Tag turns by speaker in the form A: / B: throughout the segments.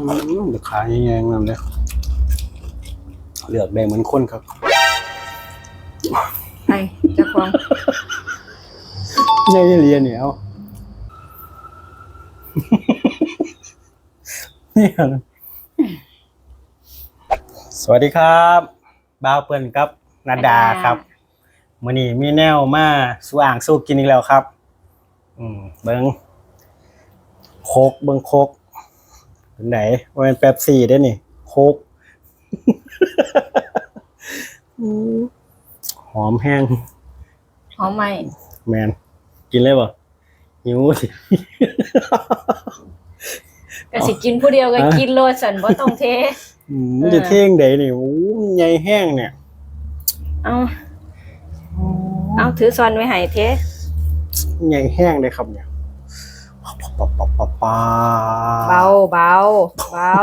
A: อืมเดี๋ยวขาแยงๆนั่นเลยเลือกได้เหมือนคนครับ
B: ไปเจ้าของ
A: เนี่ยเรียนเนี่ยเอาเนี่ยสวัสดีครับบ้าวเปิ้นครับนาดาครับมื้อนี้มีแนวมาสู้อ่างสู้กินอีกแล้วครับ อืมเบิ่งโคกเบิ่งโคกเป็น ไหนว่าเป็นแป๊บซี่ได้อนี่โคกอืมหอมแห้ง
B: หอมไหม
A: แมนกินเลยป่ะหิวสิ
B: ก็สิกินผู้เดียวก็
A: อะ
B: กินโลดสันบ่ต้องเท
A: อืมมันจะเท่งใดนี่โอ้มันใหญ่แห้งเนี่ย
B: เอาเอาถือซอนไว้ให้เท
A: ใหญ่แห้งเลยครับเนี่ยปะปะปะปะ ปะ
B: เบาเบาเบา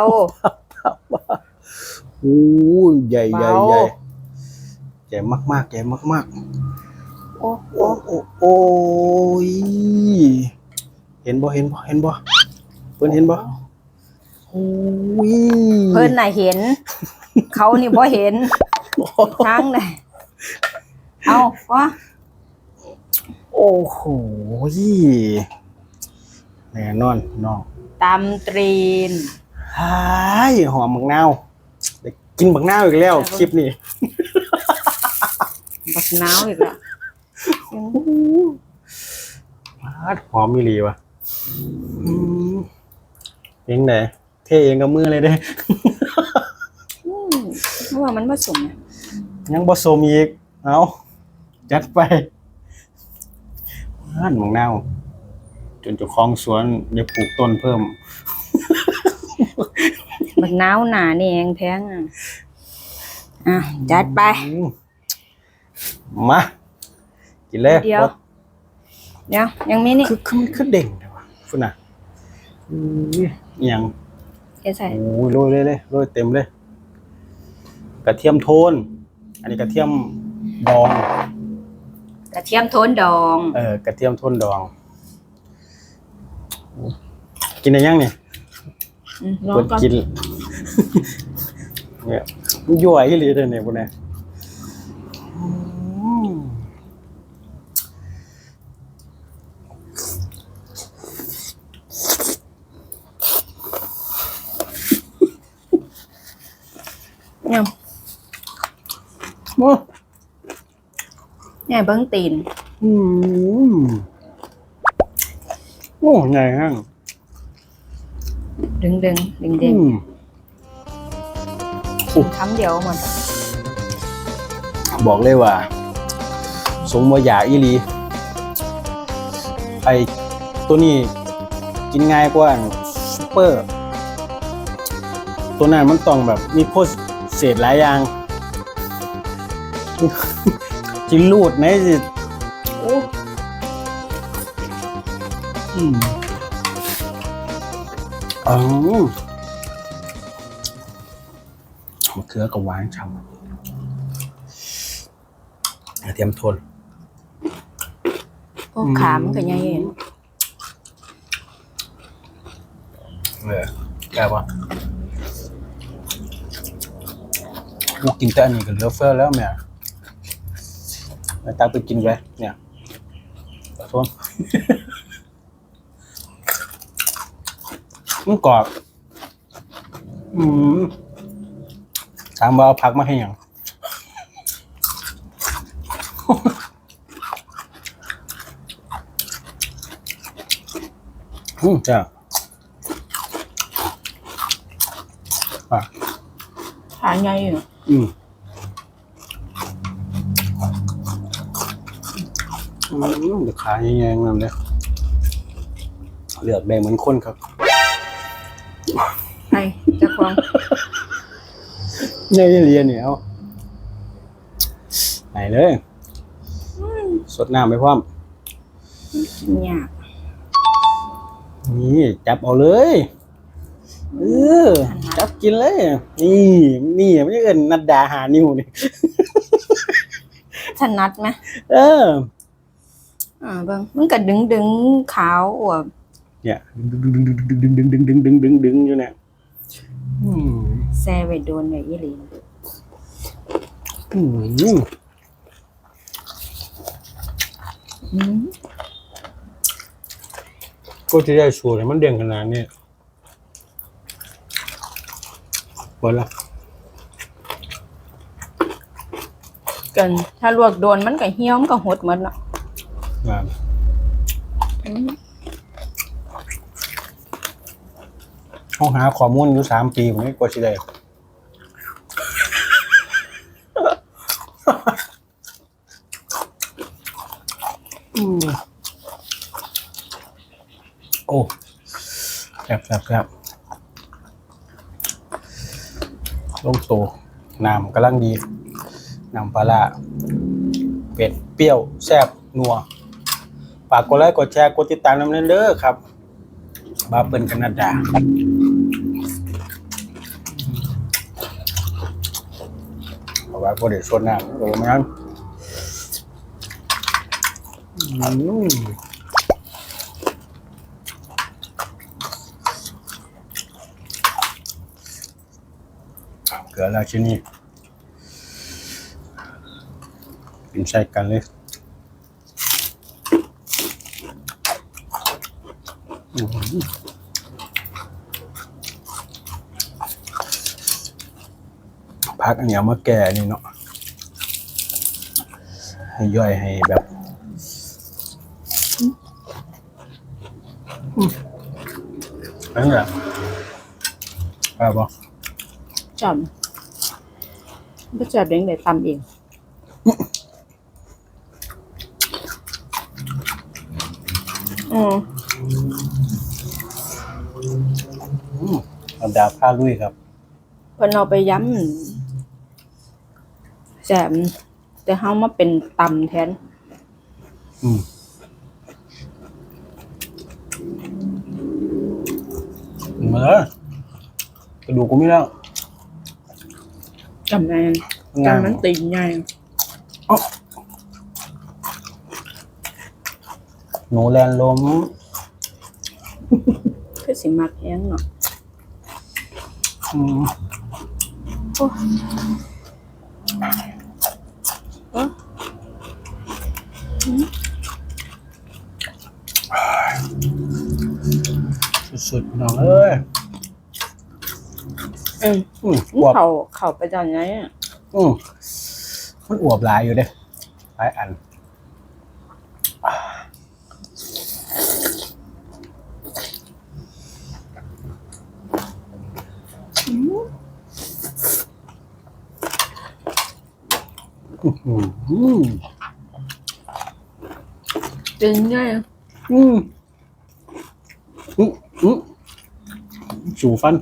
A: โอ้ยใหญ่ใหญ่
B: เบา
A: ใหญ่ใหญ่มากๆใหญ่มาก
B: โอ้
A: ๆโอ้โอ้โอ้ยเห็นบ่เห็นบ่เห็นบ่เพิ่นเห็นบ่โอ้ย
B: เพิ่นน่ะเห็น เขานี่บ่เห็นทางไหนเอาวะ
A: โอ้โห แน่นอนน้อง
B: ตำตรีน
A: ฮายหอมบักนาวได้กินบักนาวอีกแล้วคลิปนี้
B: บักนาวอีกแล้ว
A: หอมมีหลีวะอืมเองไหนเทเองกับมือเลยเด้
B: อืมเพราะว่ามันผสมนะ
A: ยังบ่สมอีก เอาจัดไปบ้านบักนาวจ นเจ้าของสวนได้ปลูกต้นเพิ่ม
B: บักนาวหนานี่เองแพงอะอะจัดไป
A: อืมมา กินเลย
B: เดี๋ยว เดี๋ยว ยังมีนี่
A: คือคือมันคือเด่งเลยวะฝุ่นน่ะอืออหยัง
B: เดี๋ยวใส่
A: โอ้ยโรยเลยเลยโรยเต็มเลย กระเทียมโทน อันนี้กระเทียมดอง
B: กระเทียมโทนดอง
A: เออกระเทียมโทนดอง กินได้ยังเนี่ย
B: อืมลอง
A: เปิด
B: ก่อน
A: กินเนี่ยมันยั่วอีหลีเลยเนี่ยพวกเนี้ยอืม
B: เนี่ย
A: โอ้
B: เนี่ยเบิ้งตีน
A: อืมโอ้ใหญ่ฮะ
B: ดึงดึงดึงดึ
A: อื
B: ง
A: ม
B: คำเดียวหมด
A: บอกเลยว่า สมว่าอยากอีหลีไอตัวนี้กินง่ายกว่าซูเปอร์ ตัวนั้นมันต้องแบบมีโพสเศษหลายอย่างกินลูดไหนสิ อืมอ๋อมะเขือกับหวานฉ่ำกระเทียมโทน
B: โอ้ขามนก็ยังเห็น
A: เออแก่ปะกูกินแต่อันนี้ก็เหลือเฟือแล้วแม่ไปตักไปกินไปเนี่ยขอโทษ มันกรอบ อืมถามว่าเอาผักมาให้หยังอืมจ้าอะ
B: ขานยังอยู่
A: อืมอืมเดี๋ยวขาแยงๆนั่นเลยเลือกได้เหมือนคนครับ
B: เนี่
A: ยเรียนเนี่ยเอาไหนเลย สดน้ำไปพร้อม
B: ยาก
A: นี่จับเอาเลย เออ จับกินเลย นี่ นี่ไม่ใช่เอินนัดดาหานิ้วนี่
B: ถนัดไหม
A: เออ
B: อ่าเบิ้งมันก็ดึงดึงขาวอวบ
A: เนี่ย ดึงดึงดึงดึงดึงดึงดึงดึงดึงดึงดึงอยู่เนี่ย
B: ซ่ไว้โดนไว้อีหลี
A: อืม
B: อืม
A: ก็ที่ได้สูตรให้มันเด่นขนาดนี้หมดละ
B: กันถ้าลวกโดนมันก็เหี่ยวมันก็หดหมดเนาะ
A: งาม
B: อืม
A: ห้องหาข้อมูลอยู่สามปีผมไม่กว่าสิได้อืมโอ้แซ่บแซ่บแซ่บลงโตน้ำกำลังดี น้ำปลาร้าเป็ดเปรี้ยว แซ่บนัวฝากกดไลค์กดแชร์กดติดตามน้ำเน้นเด้อครับ บาเปิลกันนาดา เอาพอดี๋ยวนน้ำโอ้แม่นอืมเกลือราชินีกินใส่กันเลยอืม พักอันเนี้ยมาแก่นี่เนาะให้ย่อยให้แบบอืมอันนี้แหละเอาปะ
B: จับบ่จับเด้งได้ตำเองอืม
A: อันดาผ้าลุยครับ
B: เพิ่นเอาไปย้ำ แซ่บแต่เฮามาเป็นตำแทน
A: อืมมาเลยกระดูกกูไม่แล้ว
B: จำแม่น
A: งาม
B: จำมันตีนใหญ่
A: หนูแลนล้ม
B: คือสิมักแฮงเนาะ
A: อืม
B: โอ้เอ้อ
A: สุดๆน้องเอ้ย
B: อืม
A: อืมอวบ
B: เขาเขาไปจังไงอะ
A: อืมมันอวบหลายอยู่เด้หลายอันอืมอืม
B: ตีนใหญ่
A: อืมอืมอืม สูฟัน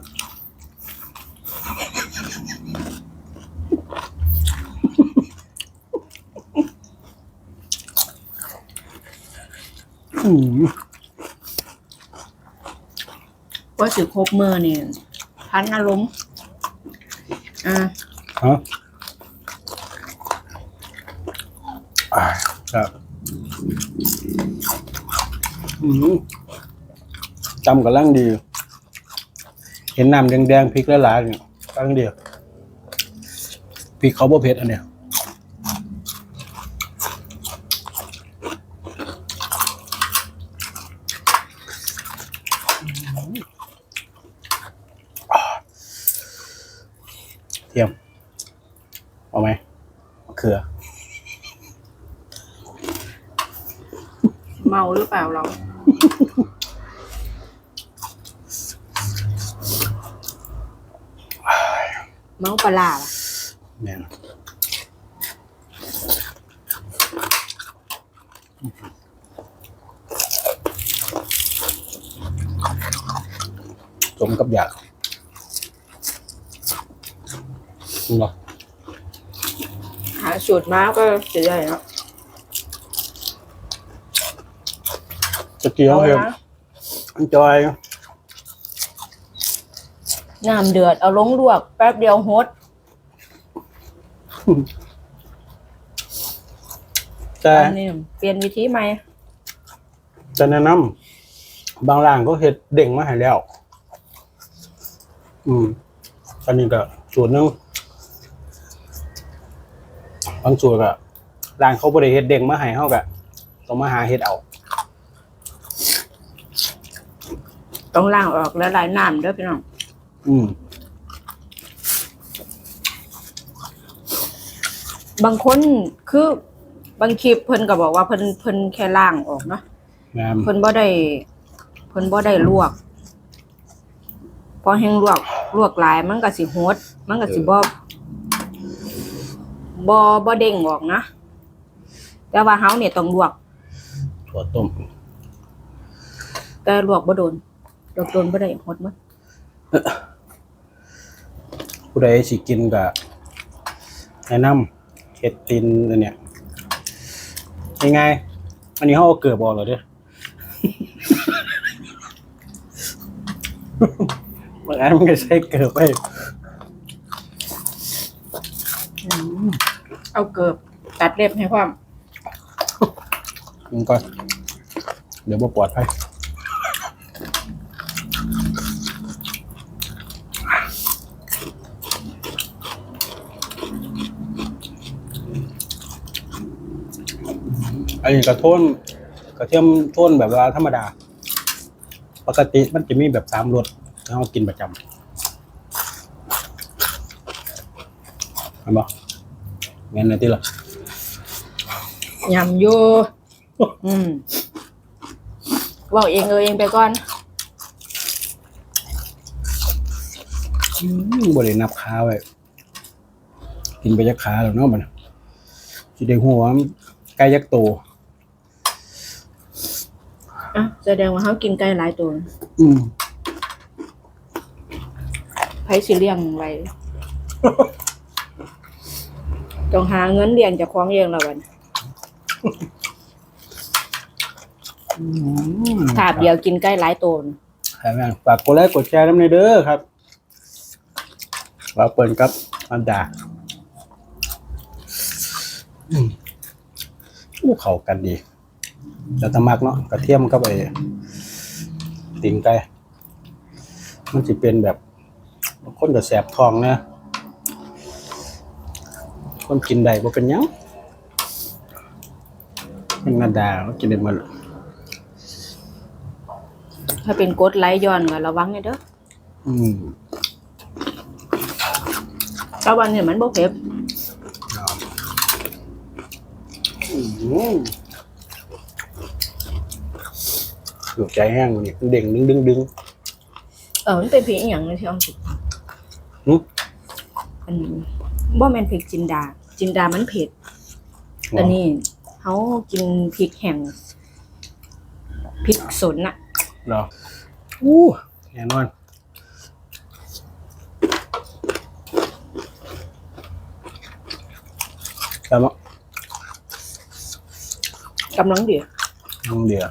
A: อืม
B: ว่าสิครบมือเนี่ยพันอารมณ์อ่า
A: ฮะอ่าครับอืมจำกับล่างดี เห็นน้ำแดงๆพริกละลายๆเนี่ยกำลังเดียวพริกเขาบ่เผ็ดอันเนี้ยเทียมเอาไหมมะเขือ
B: เมาหรือเปล่าเรา เมาปลาร้าล่ะ
A: เนี่ยสมกับอยากนี่หรอ
B: หาสูตรมาก็จะได้เนาะ
A: จะเกี่ยว
B: เอา
A: เอง
B: นะ
A: จอย
B: น้ำเดือดเอาลงลวก แป๊บเดียวฮด
A: แต่
B: อันนี้เปลี่ยนวิธีใหม่
A: จะแนะนำบางร้านก็เห็ดเด้งมาให้แล้ว อืมอันนี้ก็สูตรหนึงบางสูตรก็ร้านเขาบริเฮ็ดเด้งมาให้เฮาก็ต้องมาหาเฮ็ดเอา
B: ต้องล้างออกแล้วลายน้ำเด้อพี่น้อง
A: อืม
B: บางคนคือบางคลิปเพิ่นก็บอกว่าเพิ่นเพิ่นแค่ล้างออกเนาะ
A: งาม
B: เพิ่นบ่ได้เพิ่นบ่ได้ลวก พอแห้งลวกลวกหลายมันก็สิโหดมันก็สิบ่บ่บ่เด้งออกนะแต่ว่าเฮาเนี่ยต้องลวก
A: ถั่วต้ม
B: แต่ลวกบ่โดนลวกโดนบ่ได้โหดมั้
A: ผู้ใดสิกินก็แนะนำเฮ็ดตินอันเนี้ยง่ายๆอันนี้เฮาเอาเกลือบ่เหรอเด้อบางอันมันก็ใช้เกลือไป
B: เอาเกือบตัดเล็บให้ความ
A: มันก็เดี๋ยวบ่ปลอดภัย อันนี้กระโทนกระเทียมโทนแบบว่าธรรมดา ปกติมันจะมีแบบสามรสที่เรากินประจำเห็นบ่งั้นนะที่ละ
B: ยำอยู่อืมเว้าเองเออเองไปก่อน
A: อืมบรินับขาไว้กินไปยักขาแล้วเนาะมันสิได้หัวามันไก่ยักษ์โต
B: อะแสดงว่าเฮากินไก่หลายตัว
A: อืม
B: ไผสิเลี้ยงไว้ ต้องหาเงินเลี้ยงเจากของเองแล้วบัดถาบเดียวกินใกล้หลายตัวน่ะ
A: ใช่ไหมฝากกดไลค์กดแชร์น้ำในเด้อครับว่าเปิดครับอันดาอืมอู้เข้ากันดี แล้วตะมักเนาะกระเทียมกับไอ้ตีนไก่มันจะเป็นแบบคนกับแสบท้องนะคนกินได้บ่เป็นหยังเป็นนาดาเขากินได้หมด
B: ถ้าเป็นกรดไหลย้อนก็ระวังให้เด้อ
A: อืม
B: แต่วันนี้มันบ่เผ็ด
A: อืม ถูกใจแห้งนี่เด้งดึงดึงดึง
B: เออมันเป็นพริกอีหยังเลยที่เอาสิ
A: หึ
B: อันบ่แม่นพริกจินดา จินดามันเผ็ดอันนี้เฮากินพริกแห้งพริกสนน่ะ
A: เหรออู้แน่นอนแต่ว่ากำ
B: ลังดี
A: น้องเดียว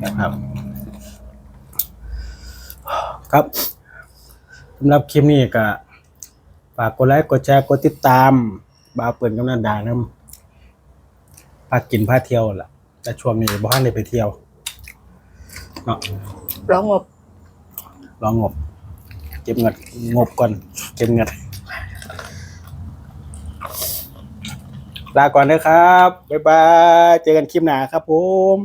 A: อืมครับ ครับสำหรับคลิปนี้ก็ฝากกดไลค์กดแชร์กดติดตามบาวเปิ่นกำนันดานํพากินพาเที่ยวล่ะ แต่ช่วงนี้บ่ทันได้ไปเที่ยวเนาะ
B: ร้องงบ
A: รองงบ เก็บเงินงบก่อน เก็บเงินลาก่อนนะครับ บ๊ายบาย เจอกันคลิปหน้าครับผม